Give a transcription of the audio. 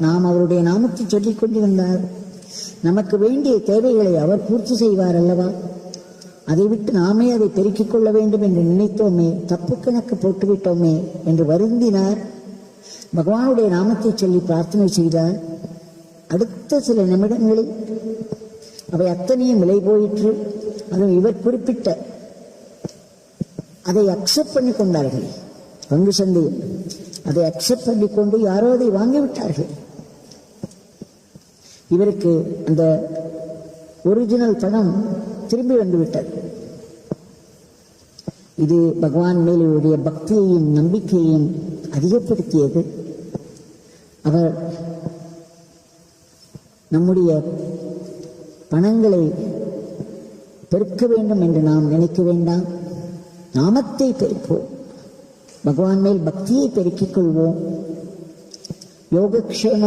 நாம் அவருடைய நாமத்தை சொல்லிக் கொண்டிருந்தார் நமக்கு வேண்டிய தேவைகளை அவர் பூர்த்தி செய்வார் அல்லவா? அதை விட்டு நாமே அதை பெருக்கிக் கொள்ள வேண்டும் என்று நினைத்தோமே தப்பு கணக்கு போட்டுவிட்டோமே என்று வருந்தினார். பகவானுடைய நாமத்தை சொல்லி பிரார்த்தனை செய்தார். அடுத்த சில நிமிடங்களில் அவை அத்தனையும் விலை போயிற்று. அதுவும் இவர் குறிப்பிட்ட அதை அக்செப்ட் பண்ணி கொண்டார்கள். பங்கு சந்தையில் அதை அக்செப்ட் பண்ணி கொண்டு யாரோ அதை வாங்கிவிட்டார்கள். இவருக்கு அந்த ஒரிஜினல் பணம் திரும்பி வந்துவிட்டது. இது பகவான் மேல் இவருடைய பக்தியையும் நம்பிக்கையையும் அதிகப்படுத்தியது. அவர் நம்முடைய பணங்களை பெருக்க வேண்டும் என்று நாம் நினைக்க வேண்டாம். நாமத்தை பெருப்போம். பகவான் மேல் பக்தியை பெருக்கிக் கொள்வோம். யோகக்ஷேம